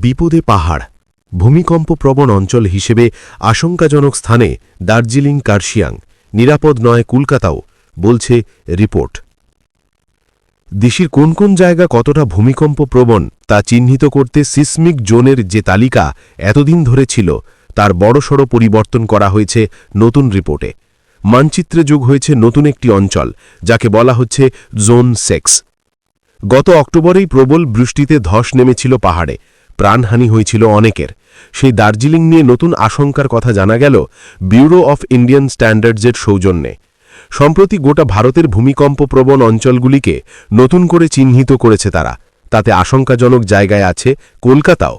বিপদে পাহাড়, ভূমিকম্প প্রবণ অঞ্চল হিসেবে আশঙ্কাজনক স্থানে দার্জিলিং কার্শিয়াং, নিরাপদ নয় কলকাতাও, বলছে রিপোর্ট। দেশের কোন কোন জায়গা কতটা ভূমিকম্প প্রবণ তা চিহ্নিত করতে সিসমিক জোনের যে তালিকা এতদিন ধরে ছিল, তার বড়সড় পরিবর্তন করা হয়েছে নতুন রিপোর্টে। মানচিত্রে যোগ হয়েছে নতুন একটি অঞ্চল, যাকে বলা হচ্ছে জোন সেক্স। গত অক্টোবরেই প্রবল বৃষ্টিতে ধস নেমেছিল পাহাড়ে। প্রাণহানি হয়েছিল অনেকের। সেই দার্জিলিং নিয়ে নতুন আশঙ্কার কথা জানা গেল ব্যুরো অফ ইন্ডিয়ান স্ট্যান্ডার্ডসের সৌজন্যে। সম্প্রতি গোটা ভারতের ভূমিকম্প প্রবণ অঞ্চলগুলিকে নতুন করে চিহ্নিত করেছে তারা। তাতে আশঙ্কাজনক জায়গায় আছে কলকাতাও।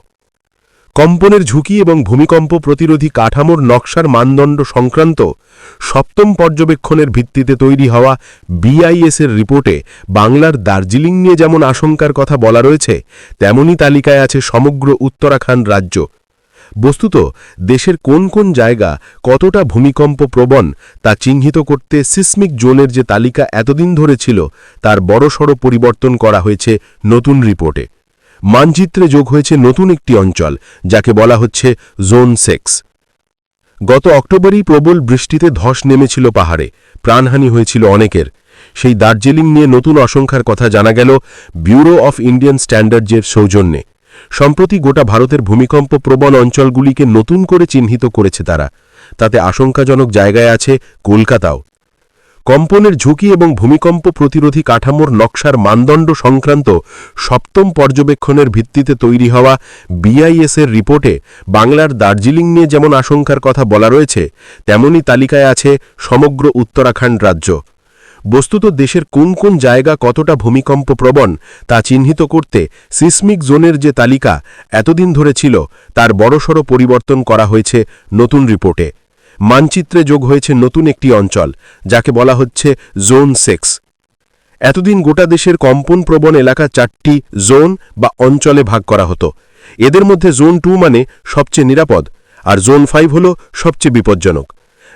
কম্পনের ঝুঁকি এবং ভূমিকম্প প্রতিরোধী কাঠামোর নকশার মানদণ্ড সংক্রান্ত সপ্তম পর্যবেক্ষণের ভিত্তিতে তৈরি হওয়া বিআইএসের রিপোর্টে বাংলার দার্জিলিং নিয়ে যেমন আশঙ্কার কথা বলা রয়েছে, তেমনই তালিকায় আছে সমগ্র উত্তরাখণ্ড রাজ্য। বস্তুত, দেশের কোন কোন জায়গা কতটা ভূমিকম্প প্রবণ তা চিহ্নিত করতে সিসমিক জোনের যে তালিকা এতদিন ধরে ছিল, তার বড়সড় পরিবর্তন করা হয়েছে নতুন রিপোর্টে। মানচিত্রে যোগ হয়েছে নতুন একটি অঞ্চল, যাকে বলা হচ্ছে জোন সেক্স। গত অক্টোবরেই প্রবল বৃষ্টিতে ধস নেমেছিল পাহাড়ে, প্রাণহানি হয়েছিল অনেকের। সেই দার্জিলিং নিয়ে নতুন অসংখ্যার কথা জানা গেল ব্যুরো অফ ইন্ডিয়ান স্ট্যান্ডার্ডসের সৌজন্যে। সম্প্রতি গোটা ভারতের ভূমিকম্প প্রবণ অঞ্চলগুলিকে নতুন করে চিহ্নিত করেছে তারা। তাতে আশঙ্কাজনক জায়গায় আছে কলকাতাও। কম্পনের ঝুঁকি এবং ভূমিকম্প প্রতিরোধী কাঠামোর নকশার মানদণ্ড সংক্রান্ত সপ্তম পর্যবেক্ষণের ভিত্তিতে তৈরি হওয়া বিআইএসের রিপোর্টে বাংলার দার্জিলিং নিয়ে যেমন আশঙ্কার কথা বলা রয়েছে, তেমনই তালিকায় আছে সমগ্র উত্তরাখণ্ড রাজ্য। বস্তুত দেশের কোন কোন জায়গা কতটা ভূমিকম্প প্রবণ তা চিহ্নিত করতে সিসমিক জোনের যে তালিকা এতদিন ধরে ছিল, তার বড়সড় পরিবর্তন করা হয়েছে নতুন রিপোর্টে। মানচিত্রে যোগ হয়েছে নতুন একটি অঞ্চল, যাকে বলা হচ্ছে জোন সেক্স। এতদিন গোটা দেশের কম্পন প্রবণ এলাকা চারটি জোন বা অঞ্চলে ভাগ করা হতো। এদের মধ্যে জোন টু মানে সবচেয়ে নিরাপদ, আর জোন ফাইভ হল সবচেয়ে বিপজ্জনক।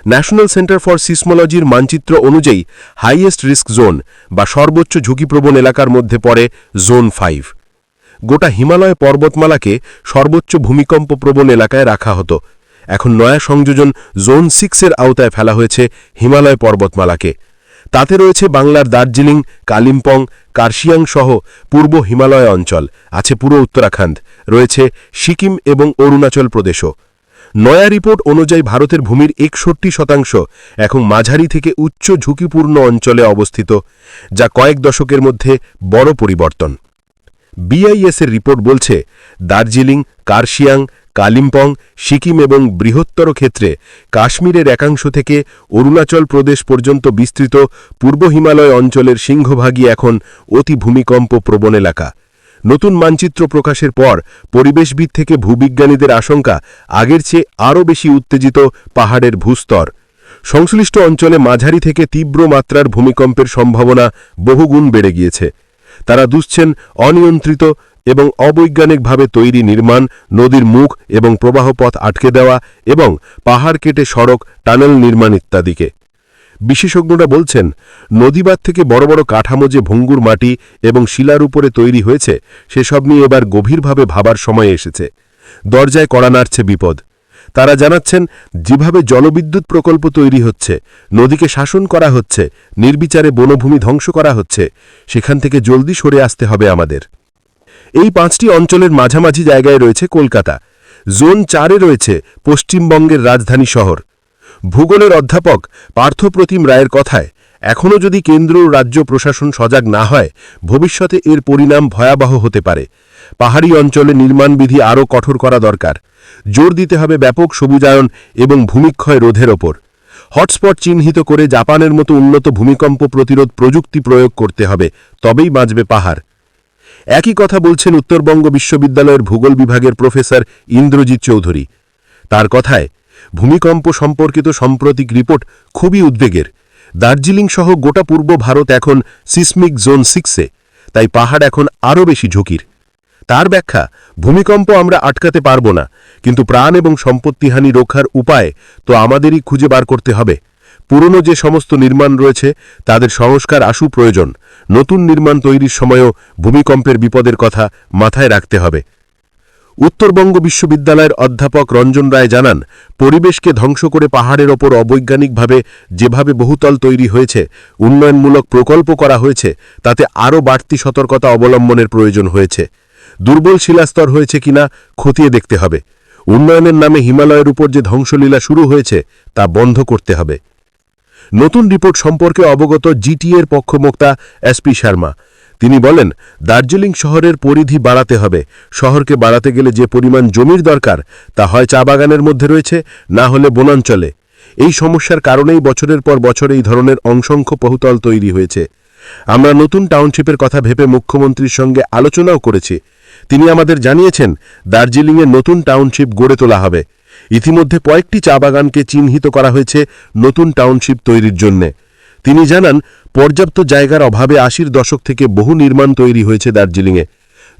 ন্যাশনাল সেন্টার ফর সিসমোলজির মানচিত্র অনুযায়ী হাইয়েস্ট রিস্ক জোন বা সর্বোচ্চ ঝুঁকিপ্রবণ এলাকার মধ্যে পড়ে জোন ফাইভ। গোটা হিমালয় পর্বতমালাকে সর্বোচ্চ ভূমিকম্প প্রবণ এলাকায় রাখা হতো। এখন নয়া সংযোজন জোন সিক্সের আওতায় ফেলা হয়েছে হিমালয় পর্বতমালাকে। তাতে রয়েছে বাংলার দার্জিলিং, কালিম্পং, কার্শিয়াং সহ পূর্ব হিমালয় অঞ্চল, আছে পুরো উত্তরাখণ্ড, রয়েছে সিকিম এবং অরুণাচল প্রদেশও। নয়া রিপোর্ট অনুযায়ী ভারতের ভূমির একষট্টি শতাংশ এখন মাঝারি থেকে উচ্চ ঝুঁকিপূর্ণ অঞ্চলে অবস্থিত, যা কয়েক দশকের মধ্যে বড় পরিবর্তন। বিআইএসের রিপোর্ট বলছে, দার্জিলিং, কার্শিয়াং, কালিম্পং, সিকিম এবং বৃহত্তর ক্ষেত্রে কাশ্মীরের একাংশ থেকে অরুণাচল প্রদেশ পর্যন্ত বিস্তৃত পূর্ব হিমালয় অঞ্চলের সিংহভাগই এখন অতি ভূমিকম্প প্রবণ এলাকা। নতুন মানচিত্র প্রকাশের পর পরিবেশবিদ থেকে ভূবিজ্ঞানীদের আশঙ্কা, আগের চেয়ে আরও বেশি উত্তেজিত পাহাড়ের ভূস্তর। সংশ্লিষ্ট অঞ্চলে মাঝারি থেকে তীব্র মাত্রার ভূমিকম্পের সম্ভাবনা বহুগুণ বেড়ে গিয়েছে। তারা দুষছেন অনিয়ন্ত্রিত এবং অবৈজ্ঞানিকভাবে তৈরি নির্মাণ, নদীর মুখ এবং প্রবাহপথ আটকে দেওয়া এবং পাহাড় কেটে সড়ক, টানেল নির্মাণ ইত্যাদিকে। বিশেষজ্ঞরা বলছেন নদীবাদ থেকে বড় বড় কাঠামো যে ভঙ্গুর মাটি এবং শিলার উপরে তৈরি হয়েছে, সেসব নিয়ে এবার গভীরভাবে ভাবার সময় এসেছে। দরজায় কড়া নাড়ছে বিপদ। তারা জানাচ্ছেন, যেভাবে জলবিদ্যুৎ প্রকল্প তৈরি হচ্ছে, নদীকে শাসন করা হচ্ছে, নির্বিচারে বনভূমি ধ্বংস করা হচ্ছে, সেখান থেকে জলদি সরে আসতে হবে আমাদের। এই পাঁচটি অঞ্চলের মাঝামাঝি জায়গায় রয়েছে কলকাতা। জোন চারে রয়েছে পশ্চিমবঙ্গের রাজধানী শহর। ভূগোলের অধ্যাপক পার্থপ্রতিম রায়ের কথায়, এখনও যদি কেন্দ্র ও রাজ্য প্রশাসন সজাগ না হয়, ভবিষ্যতে এর পরিণাম ভয়াবহ হতে পারে। পাহাড়ি অঞ্চলে নির্মাণবিধি আরও কঠোর করা দরকার। জোর দিতে হবে ব্যাপক সবুজায়ন এবং ভূমিক্ষয় রোধের ওপর। হটস্পট চিহ্নিত করে জাপানের মতো উন্নত ভূমিকম্প প্রতিরোধ প্রযুক্তি প্রয়োগ করতে হবে, তবেই বাঁচবে পাহাড়। একই কথা বলছেন উত্তরবঙ্গ বিশ্ববিদ্যালয়ের ভূগোল বিভাগের প্রফেসর ইন্দ্রজিৎ চৌধুরী। তার কথায়, ভূমিকম্প সম্পর্কিত সাম্প্রতিক রিপোর্ট খুবই উদ্বেগের। দার্জিলিং সহ গোটা পূর্ব ভারত এখন সিসমিক জোন সিক্সে, তাই পাহাড় এখন আরও বেশি ঝুঁকির। তার ব্যাখ্যা, ভূমিকম্প আমরা আটকাতে পারব না, কিন্তু প্রাণ এবং সম্পত্তিহানি রক্ষার উপায় তো আমাদেরই খুঁজে বার করতে হবে। পুরনো যে সমস্ত নির্মাণ রয়েছে, তাদের সংস্কার আশু প্রয়োজন। নতুন নির্মাণ তৈরির সময়ও ভূমিকম্পের বিপদের কথা মাথায় রাখতে হবে। উত্তরবঙ্গ বিশ্ববিদ্যালয়ের অধ্যাপক রঞ্জন রায় জানান, পরিবেশকে ধ্বংস করে পাহাড়ের ওপর অবৈজ্ঞানিকভাবে যেভাবে বহুতল তৈরি হয়েছে, উন্নয়নমূলক প্রকল্প করা হয়েছে, তাতে আরও বাড়তি সতর্কতা অবলম্বনের প্রয়োজন হয়েছে। দুর্বল শিলাস্তর হয়েছে কিনা খতিয়ে দেখতে হবে। উন্নয়নের নামে হিমালয়ের উপর যে ধ্বংসলীলা শুরু হয়েছে, তা বন্ধ করতে হবে। নতুন রিপোর্ট সম্পর্কে অবগত জিটিএর পক্ষমোক্তা এসপি শর্মা। তিনি বলেন, দার্জিলিং শহরের পরিধি বাড়াতে হবে। শহরকে বাড়াতে গেলে যে পরিমাণ জমির দরকার, তা হয় চা বাগানের মধ্যে রয়েছে, না হলে বনাঞ্চলে। এই সমস্যার কারণেই বছরের পর বছর এই ধরনের অসংখ্য বহুতল তৈরি হয়েছে। আমরা নতুন টাউনশিপের কথা ভেবে মুখ্যমন্ত্রীর সঙ্গে আলোচনাও করেছি। তিনি আমাদের জানিয়েছেন, দার্জিলিংয়ে নতুন টাউনশিপ গড়ে তোলা হবে। ইতিমধ্যে কয়েকটি চা বাগানকে চিহ্নিত করা হয়েছে নতুন টাউনশিপ তৈরির জন্যে। তিনি জানান, পর্যাপ্ত জায়গার অভাবে আশির দশক থেকে বহু নির্মাণ তৈরি হয়েছে দার্জিলিংয়ে।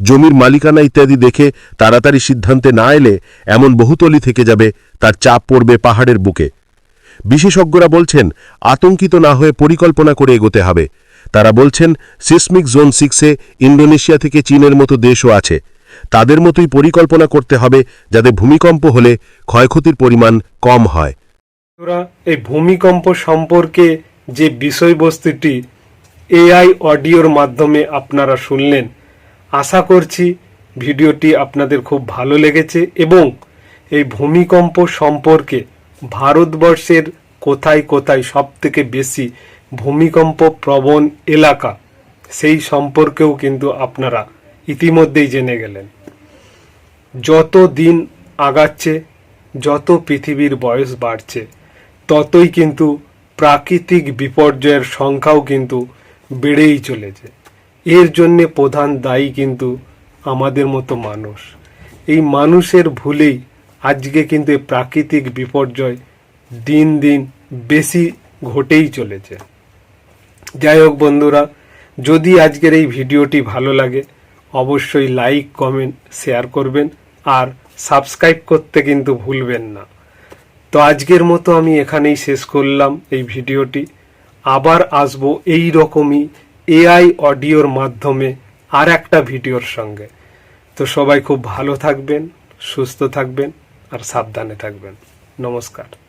জমির মালিকানা ইত্যাদি দেখে তাড়াতাড়ি সিদ্ধান্তে না এলে এমন বহুতলি থেকে যাবে তার চাপ পড়বে পাহাড়ের বুকে। বিশেষজ্ঞরা বলছেন, আতঙ্কিত না হয়ে পরিকল্পনা করে এগোতে হবে। তারা বলছেন, সিসমিক জোন সিক্সে ইন্দোনেশিয়া থেকে চীনের মতো দেশও আছে। তাদের মতোই পরিকল্পনা করতে হবে যাতে ভূমিকম্প হলে ক্ষয়ক্ষতির পরিমাণ কম হয়। এই ভূমিকম্প সম্পর্কে যে বিষয়বস্তুটি এআই অডিওর মাধ্যমে আপনারা শুনলেন, আশা করছি ভিডিওটি আপনাদের খুব ভালো লেগেছে এবং এই ভূমিকম্প সম্পর্কে ভারতবর্ষের কোথায় কোথায় সবথেকে বেশি ভূমিকম্প প্রবণ এলাকা, সেই সম্পর্কেও কিন্তু আপনারা ইতিমধ্যেই জেনে গেলেন। যত দিন আগাচ্ছে, যত পৃথিবীর বয়স বাড়ছে, ততই কিন্তু প্রাকৃতিক বিপর্যয়ের সংখ্যাও কিন্তু বেড়েই চলেছে। এর জন্যে প্রধান দায়ী কিন্তু আমাদের মতো মানুষ। এই মানুষের ভুলেই আজকে কিন্তু প্রাকৃতিক বিপর্যয় দিন দিন বেশি ঘটেই চলেছে। যাই হোক বন্ধুরা, যদি আজকের এই ভিডিওটি ভালো লাগে, অবশ্যই লাইক কমেন্ট শেয়ার করবেন আর সাবস্ক্রাইব করতে কিন্তু ভুলবেন না। তো আজকের মতো আমি এখানেই শেষ করলাম এই ভিডিওটি। আবার আসব এই রকমই এআই অডিওর মাধ্যমে আর একটা ভিডিওর সঙ্গে। তো সবাই খুব ভালো থাকবেন, সুস্থ থাকবেন আর সাবধানে থাকবেন। নমস্কার।